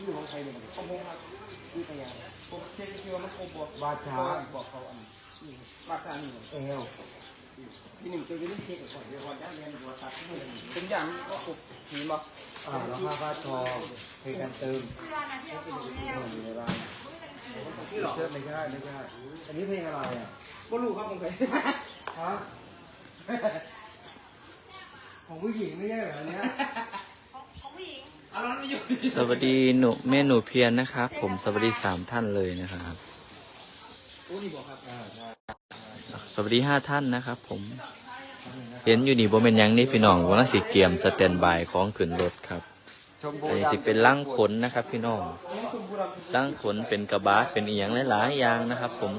ชื่อของใครเนี่ยเขาโมงครับชื่อพยานผมเช็คคือว่ามันคงบอกวาจา บอกเขาอันนี้วาจานี่เอวที่หนึ่งตัวนี้เช็คก่อนเดี๋ยวก่อนได้เรียนหัวตัดที่หนึ่งเป็นอย่างก็ครบผีมาอ่าแล้วผ้าผ้าทอเพลงกันตึมเสื้อนะที่เอาของแล้วอยู่ในบ้านไม่ใช่ไม่ใช่ไม่ใช่อันนี้เพลงอะไรอะก็รู้ครับผมไปฮะของผู้หญิงไม่ใช่เหรออันเนี้ย สวัสดีหนูแม่หนูเพียรนะครับ ผมสวัสดีสามท่านเลยนะครับ สวัสดีห้าท่านนะครับ ผม เห็นอยู่นี่บ่เป็นยังนี่พี่น้องวันสิเกียมสแตนบายของขึ้นรถครับอันนี้สิเป็นล่างขนนะครับ พี่น้องล่างขนเป็นกระบะเป็นอีหยังหลายๆอย่างนะครับ ผม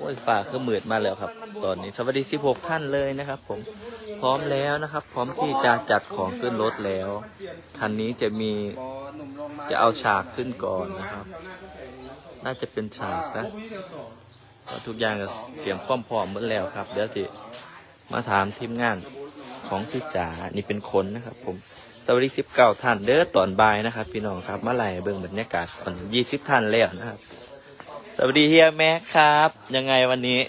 โอ้ยฝ่าเครื่องมืดมาแล้วครับ ตอนนี้สวัสดีสิบหกท่านเลยนะครับ ผมพร้อมแล้วนะครับ พร้อมที่จะจัดของขึ้นรถแล้วทันนี้จะมีจะเอาฉากขึ้นก่อนนะครับ น่าจะเป็นฉากนะทุกอย่างก็เตรียมพร้อมพร้อมหมดแล้วครับ เดี๋ยวสิมาถามทีมงานของพี่จ๋านี่เป็นคนนะครับ ผมสวัสดีสิบเก้าท่านเด้อตอนบ่ายนะครับ พี่น้องครับมาไล่เบิ่งบรรยากาศตอนยี่สิบท่านแล้วนะครับ สวัสดีเฮียแม็กครับ ยังไงวันนี้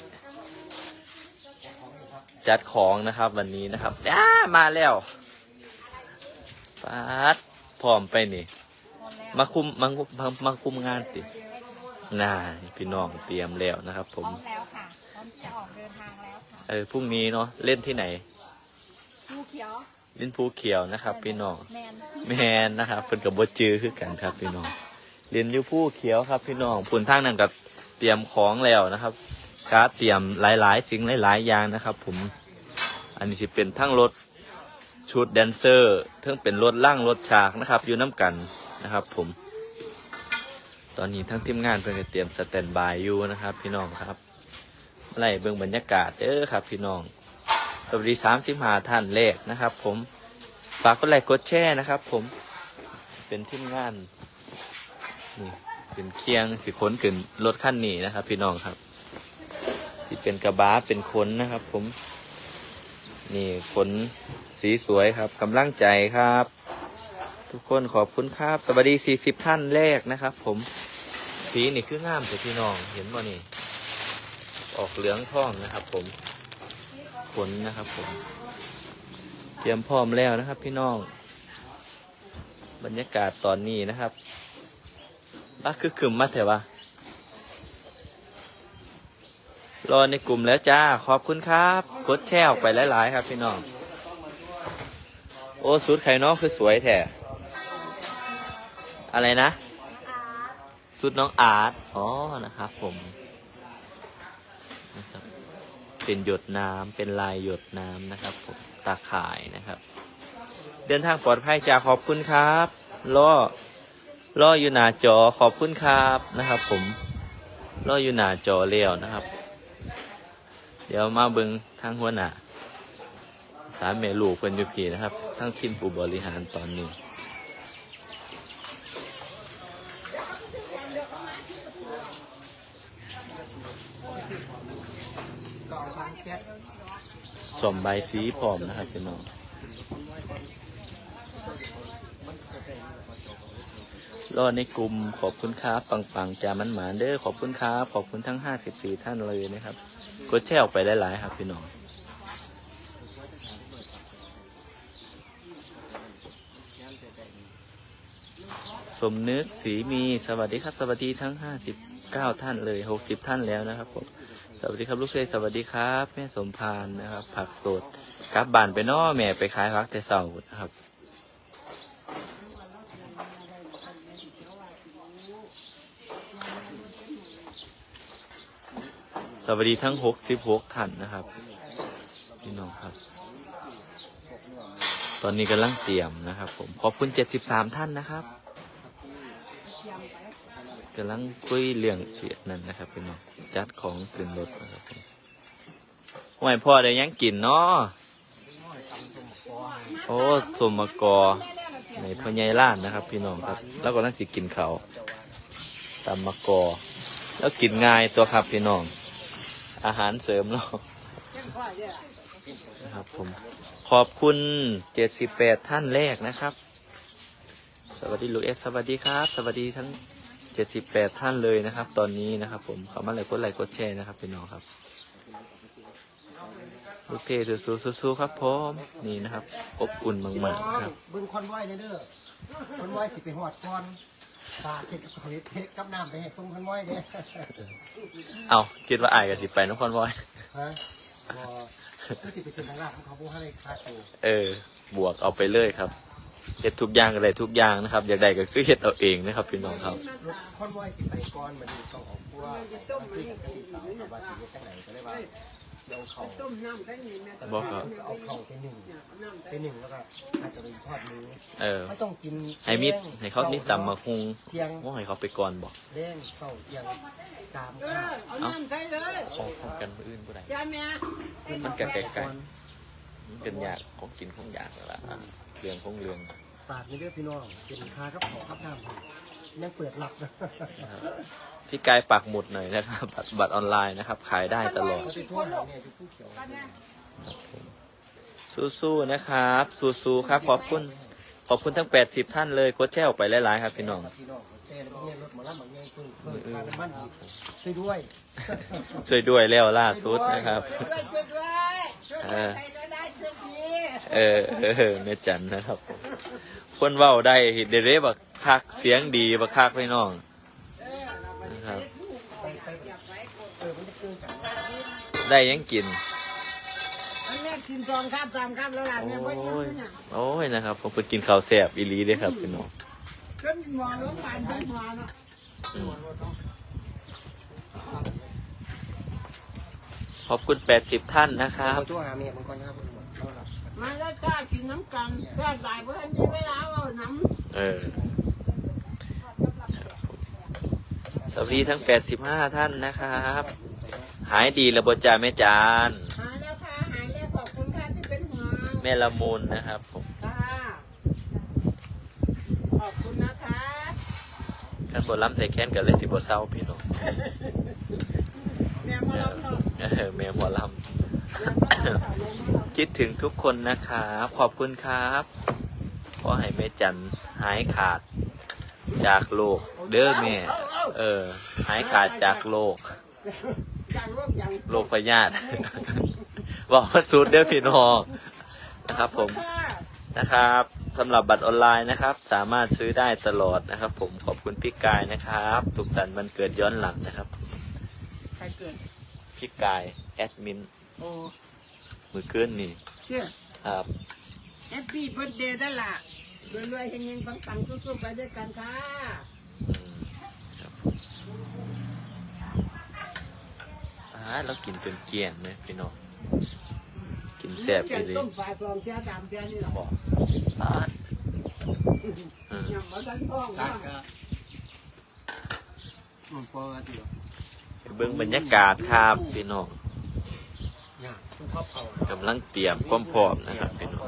จัดของนะครับวันนี้นะครับอ้ามาแล้วปาดพร้อมไปนี่หมดแล้วมาคุมมาคุมมามาคุมงานติน่าพี่น้องเตรียมแล้วนะครับ ผพร้อมมแล้วค่ะ พร้อมที่จะออกเดินทางแล้วค่ะเออพรุ่งนี้เนาะเล่นที่ไหนภูเขียวเล่นภูเขียวนะครับ พี่น้อง แมน แมนนะครับเป็นกับบจือคือกันครับพี่น้อง เรียนอยู่ภูเขียวครับพี่น้องปุ่นทางนั้นกับเตรียมของแล้วนะครับกาเตรียมหลาย ๆ สิ่งหลาย ๆ อย่างนะครับ ผม อันนี้สิเป็นทั้งรถชุดแดนเซอร์ทั้งเป็นรถล่างรถฉากนะครับ อยู่น้ำกันนะครับ ผม ตอนนี้ทั้งทีมงานเพิ่งจะเตรียมสแตนบายอยู่นะครับ พี่น้องครับไล่เบิ่งบรรยากาศเด้อครับ พี่น้องสวัสดีสามสิบห้าท่านแรกนะครับ ผมฝากกดไลค์กดแชร์นะครับ ผมเป็นทีมงาน นี่เป็นเคียงสิขนขึ้นรถขั้นนี้นะครับ พี่น้องครับที่เป็นกระบะเป็นขนนะครับ ผม นี่ขนสีสวยครับกำลังใจครับ ทุกคนขอบคุณครับ สวัสดี40ท่านแรกนะครับ ผมสีนี่คืองามแต่พี่น้องเห็นบ่นี่ ออกเหลืองทองนะครับ ผมขนนะครับ ผม เตรียมพร้อมแล้วนะครับ พี่น้อง บรรยากาศตอนนี้นะครับ อะคือขึมมาเถอะวะรอในกลุ่มแล้วจ้า ขอบคุณครับกดแชร์ออกไปหลาย ๆ ครับพี่น้อง โอ้สุดไข่น้องคือสวยแท้อะไรนะชุดน้องอาร์ต อ๋อ นะครับผมนะครับ เป็นหยดน้ำเป็นลายหยดน้ำนะครับผม ตาข่ายนะครับ เดินทางปลอดภัยจ้าขอบคุณครับล่อ ล่ออยู่หน้าจอขอบคุณครับนะครับ ผมล่ออยู่หน้าจอเลี้ยวนะครับ เดี๋ยวมาเบิงทางหัวหน้าสามเมลูกเพิ่นยูพีนะครับ ทั้งทีมผู้บริหารตอนนี้สมใบสีพร้อมนะครับพี่น้อง รอดในกลุ่มขอบคุณครับ ปังๆจามันหมานเด้อขอบคุณครับ ขอบคุณทั้ง 54 ท่านเลยนะครับ กดแชร์ออกไปหลายๆครับพี่น้องสมนึกสีมีสวัสดีครับ สวัสดีทั้ง 59 ท่านเลย 60 ท่านแล้วนะครับผมสวัสดีครับลูกเคยสวัสดีครับ แม่สมพานนะครับ ผักสดกลับบ้านไปนอแม่ไปขายพักแต่เสาร์นะครับ สวัสดีทั้ง66ท่านนะครับพี่น้องครับ ตอนนี้กำลังเตรียมนะครับ ผมขอบคุณ73ท่านนะครับกำลังคุยเรื่องเสียนั่นนะครับพี่น้องจัดของขึ้นรถนะครับผมห่วยพ่อได้ยังกินเนาะโอ้สมกอในพ่อใหญ่ล้านนะครับ พี่น้องครับ แล้วก็นั่งสิกินเขาตำมะกอ แล้วกินง่ายตัวครับพี่น้อง อาหารเสริมเรานะครับผม ขอบคุณ 78 ท่านแรกนะครับ สวัสดีลูกเอสสวัสดีครับ สวัสดีทั้ง 78 ท่านเลยนะครับ ตอนนี้นะครับผมขอมาเลยกดไลค์กดแชร์นะครับพี่น้องครับโอเคสู้ๆสู้ๆครับผมนี่นะครับอบอุ่นมากๆครับ เบิ่งคอนไว้ในเด้อคอนไว้สิไปหอดก่อน ตาเทศกับเทศกับน้ำไปให้ตรงคอนไว้เด้อเอาคิดว่าอายกับสิไปนครวอย ฮะบอก็สิไปเป็นทางลาดของเขาผู้ให้คาโตเออ บวกเอาไปเลยครับเฮ็ดทุกอย่างอะไรทุกอย่างนะครับอยากได้ก็คือเฮ็ดเอาเองนะครับพี่น้องครับ รถคอนไว้สิไปก่อนมันนี่ต้องออกพัวไปคุยกับพี่สาวกับว่าสิเฮ็ดจังไหนก็เลยว่า สิเอาเข่าต้มน้ำกันนี่แม่บอกครับ เอาเข่าไปหนึ่งไปหนึ่งแล้วก็อาจจะเป็นทอดมือเออ ไม่ต้องกินให้มิดให้เขานี่ตำมาคุงเพียงว่าให้เขาไปก่อนบอกแดงเศร้าเอียงสามเอข้าอวเอาน้ำใส่เลยออกพร้อมกันมื้ออื่นบ่ได้จ้าแม่มันก็ไกลๆมันเป็นยากของกินของอยากแล้วล่ะอะเรื่องของเรื่องฝากในเรื่องพี่น้องเป็นคากับขอครับน้ำยังเปิดหลับนะนะครับ พี่กายปักหมุดหน่อยนะครับบัตรบัตรออนไลน์นะครับ ขายได้ตลอด สู้ๆนะครับ สู้ๆครับ ขอบคุณ ขอบคุณทั้ง 80 ท่านเลยกดแชร์ออกไปหลายๆครับพี่น้องช่วยด้วยช่วยด้วยแล้วล่าสุดนะครับ เออ เออเออแม่จันนะครับ คนเว้าได้เดเรบักคักเสียงดีบักคักพี่น้อง ครับไปไปเออมันจะเกินกันได้ยังกิน อันนี้กินสองครับสามครับแล้วล่ะโอ้เนี่ยว่ายังยเนี่ยโอ้ยนะครับผมเพิ่งกินข้าวแซ่บอีหลีเด้ครับพี่น้องจนหมอโรงพยาบาลจนหมอเนาะอืมขอบคุณ 80 ท่านนะครับเอาตัวหาเมียมันก่อนนะครับคุณหมอเอาล่ะมาแล้วกล้ากินน้ำกันกล้าตายเพราะท่านมีเวลาเอาน้เออ สวัสดีทั้ง 85 ท่านนะครับ หายดีระบบจ่าแม่จานำหายแล้วค่ะหายแล้วขอบคุณค่ะที่เป็นห่วงแม่ละมุนนะครับผมค่ะขอบคุณนะคะขันบนล้ำใส่แค้นกันเลยสิบเศร้าพี่น้องแม่มารับเนาะเออแม่หมอลำคิดถึงทุกคนนะครับขอบคุณครับ ขอให้แม่จันหายขาด จากโลก เด้อแม่ เออ หายขาดจากโลกอย่างโรคอย่างโลกพยาธิบอกมันสุดเด้อพี่น้องนะครับผมค่ะนะครับสำหรับบัตรออนไลน์นะครับ สามารถซื้อได้ตลอดนะครับ ผมขอบคุณพี่กายนะครับสุขสันต์วันเกิดย้อนหลังนะครับใครเกิดพี่กายแอดมินโอ้มือเกินนี่เชื่อครับแฮปปี้เบิร์ดเดย์ได้ละ รวยๆเฮงๆปังๆสู้ๆไปด้วยกันค่ะอืมครับอ่าเรากินจนเกลี้ยงเลยพี่น้องกินแซ่บไปเลยต้มปลาปลอมเจ้าดำเจ้านี่หรอบอกอ่าอืมยำมาทั้งท้องตัว่าดก็มันพอกันอยู่ไปเบิ่งบรรยากาศครับพี่น้องเนี่ยทุกครอบครัวกำลังเตรียมความพร้อมนะครับพี่น้อง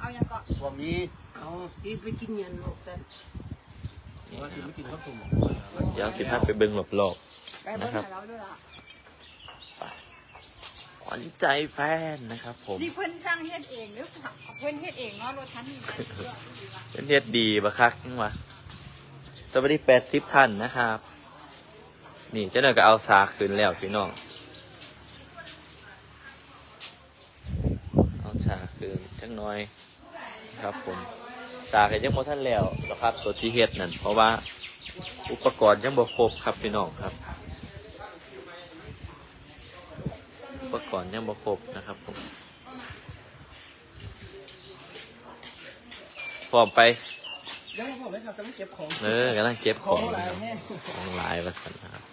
เอาอย่างก่อนผมมี เอาอีไปกินเงินลูกแต่นี่ว่านะกินครับไม่กินข้าวตุ่มเดี๋ยวสิพาไปเบิ่งรอบไก่บ้านเราด้วยล่ะๆขวัญใจแฟนนะครับ ผมนี่เพิ่นสร้างเฮ็ดเองหรือเพิ่นเฮ็ดเองเนาะรถคันนี้นะเป็นเฮ็ดดีบะคักนี่วะสวัสดีแปดสิบท่านนะครับ นี่เจ้าหน่อยก็เอาสากขึ้นแล้วพี่น้องเอาสากขึ้นจังน้อยครับผม สากยังบ่ท่านแล้วนะครับ ตัวที่เฮ็ดนั่นเพราะว่าอุปกรณ์ยังบ่ครบครับพี่น้องครับ อุปกรณ์ยังบ่ครบนะครับผมพร้อมไปยังบอกเลยครับกำลังเก็บของเออกำลังเก็บขขอองงอะไรนะครับแม่ของหลายประสันนะครับ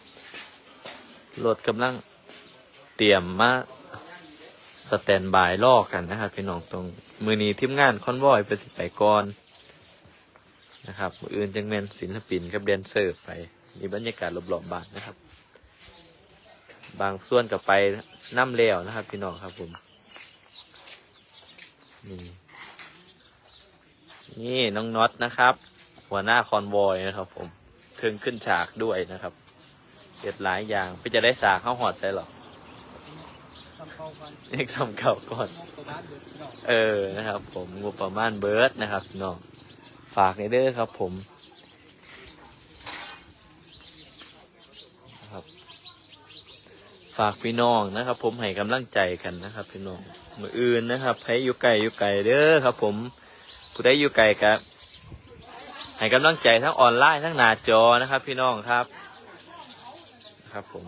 รถกำลังเตรียมมาสแตนบายล่อกันนะครับพี่น้องตรงมือนี้ทีมงานคอนวอยไปสิไปก่อน นะครับอื่นจังแมนศิลปินกับแดนเซอร์ไปนี่บรรยากาศรอบๆบ้านนะครับ บางส่วนกับไปน้ำแล้วนะครับ พี่น้องครับผมนี่นี่น้องน็อตนะครับ หัวหน้าคอนวอยนะครับ ผมถึงขึ้นฉากด้วยนะครับเก็ดหลายอย่างไปจะได้สากเข้าหอดใส่หรอเข้ากันเอกสำเก่าก่อน เออนะครับ ผมงบประมาณเบิร์ดนะครับน้อง ฝากในเด้อครับผมครับ ฝากพี่น้องนะครับ ผมให้กำลังใจกันนะครับ พี่น้องมืออื่นนะครับให้อยู่ไกลอยู่ไกลเด้อครับ ผมผู้ใดอยู่ไกลกับให้กำลังใจทั้งออนไลน์ทั้งหน้าจอนะครับ พี่น้องครับนะครับ ผม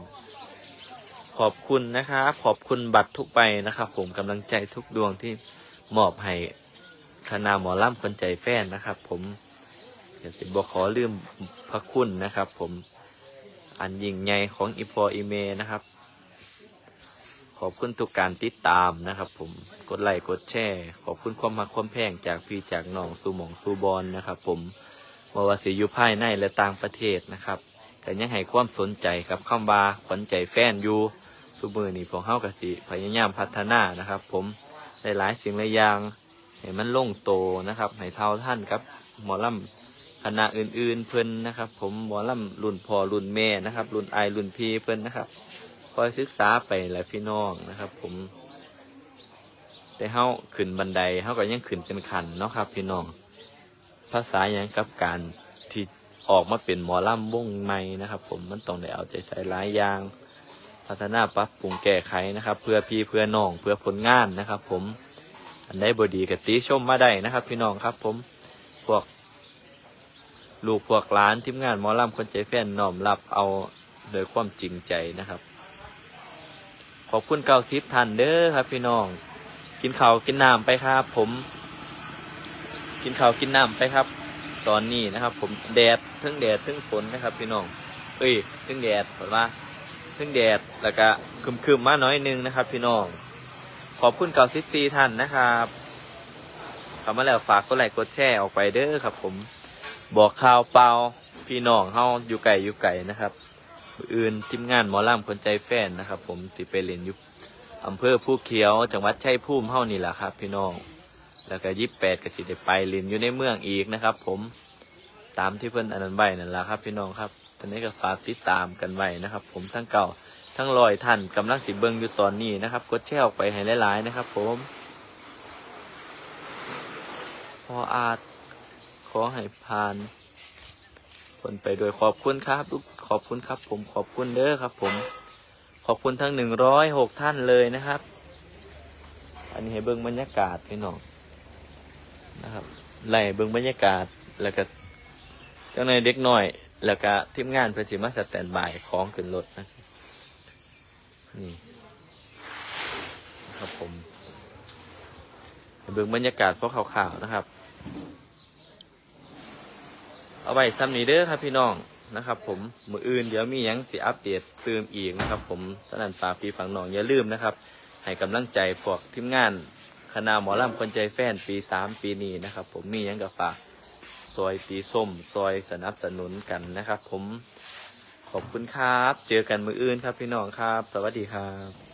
ขอบคุณนะครับ ขอบคุณบัตรทุกใบนะครับ ผมกำลังใจทุกดวงที่มอบให้ คณะหมอล่ำคนใจแฟนนะครับ ผมอยากจะบอกขอลืมพระคุณนะครับ ผมอันยิ่งใหญ่ของอีพออีเมนะครับ ขอบคุณทุกการติดตามนะครับ ผมกดไลค์กดแชร์ขอบคุณความมาความแพงจากพี่จากน้องสู่หมองสู่บอลนะครับ ผมบ่ว่าสิอยู่ภายในและต่างประเทศนะครับก็ยังให้ความสนใจกับคำว่าขวัญใจแฟนอยู่สุมือนี่พวกเฮากะสิพยายามพัฒนานะครับ ผมหลายๆสิ่งหลายอย่าง ให้มันลงโตนะครับให้เท่าท่านครับหมอลำคณะอื่นๆเพิ่นนะครับ ผมหมอลำรุ่นพ่อรุ่นแม่นะครับ รุ่นไอรุ่นพี่เพิ่นนะครับคอยศึกษาไปแหละพี่น้องนะครับ ผม แต่เฮาขึ้นบันไดเฮาก็ยังขึ้นเป็นขันเนาะครับ พี่น้อง ภาษาอย่างกับการที่ออกมาเป็นหมอลำวงใหม่นะครับ ผมมันต้องได้เอาใจใส่หลายอย่าง พัฒนาปรับปรุงแก้ไขนะครับ เพื่อพี่เพื่อน้องเพื่อผลงานนะครับ ผม อันใดบดีกับติชมมาได้นะครับ พี่น้องครับ ผมพวก ลูกพวกหล้านทีมงานหมอลำคนใจแฟนน้อมรับเอาโดยความจริงใจนะครับ ขอบคุณเก้าสิบท่านเด้อครับ พี่น้อง กินข้าวกินน้ำไปครับ ผม กินข้าวกินน้ำไปครับ ตอนนี้นะครับ ผมแดดทั้งแดดทั้งฝนนะครับ พี่น้อง เอ้ยทั้งแดดเห็นว่าทั้งแดดแล้วก็คึมๆมาหน้อยนึงนะครับ พี่น้อง ขอบคุณเก้าสิซีท่านนะครับเข้ามาแล้วฝากกดไลค์กดแชร์ออกไปเด้อครับ ผมบอกข่าวเปล่าพี่น้องเฮาอยู่ไกลอยู่ไกลนะครับ อื่นทีมงานหมอล่ำคนใจแฟนนะครับ ผมสิไปเรียนอยู่อำเภอผู้เขียวจังหวัดชัยภูมิเฮานี่แหละครับ พี่น้อง แล้วก็ยี่สิบแปดก็สิได้ไปเรียนอยู่ในเมืองอีกนะครับ ผมตามที่เพิ่อนอนนั้นไว้นั่นแหละครับ พี่น้องครับตอนนี้ก็ฝากติดตามกันไว้นะครับ ผมทั้งเก่า ทั้งลอยท่านกำลังสิเบิงอยู่ตอนนี้นะครับ กดแชร์ออกไปให้หลาย ๆ นะครับ ผมพออาจขอให้ผ่านคนไปโดยขอบคุณครับทุกขอบคุณครับ ผมขอบคุณเด้อครับ ผม ขอบคุณทั้งหนึ่งร้อยหกท่านเลยนะครับ อันนี้ให้เบิ้งบรรยากาศพี่น้องนะครับไล่เบิ้งบรรยากาศแล้วก็เจ้าหน่อยเด็กหน่อย แล้วก็ทีมงานเพื่อสิมาสแตนบายของขึ้นรถนะ นี่ครับผมเบิ้งบรรยากาศพวกข่าวๆนะครับ เอาไว้ซ้ำนี้เด้อครับพี่น้องนะครับ ผมมืออื่นเดี๋ยวมียังสิอัปเดตเติมอีกนะครับ ผมสนั่นปาปีฝังน้องอย่าลืมนะครับ ให้กำลังใจพวกทีมงานคณะหมอลำคนใจแฟนปีสามปีนี้นะครับ ผมมียังกับฝากซอยตีส้มซอยสนับสนุนกันนะครับ ผม ขอบคุณครับ เจอกันมืออื่นครับพี่น้องครับ สวัสดีครับ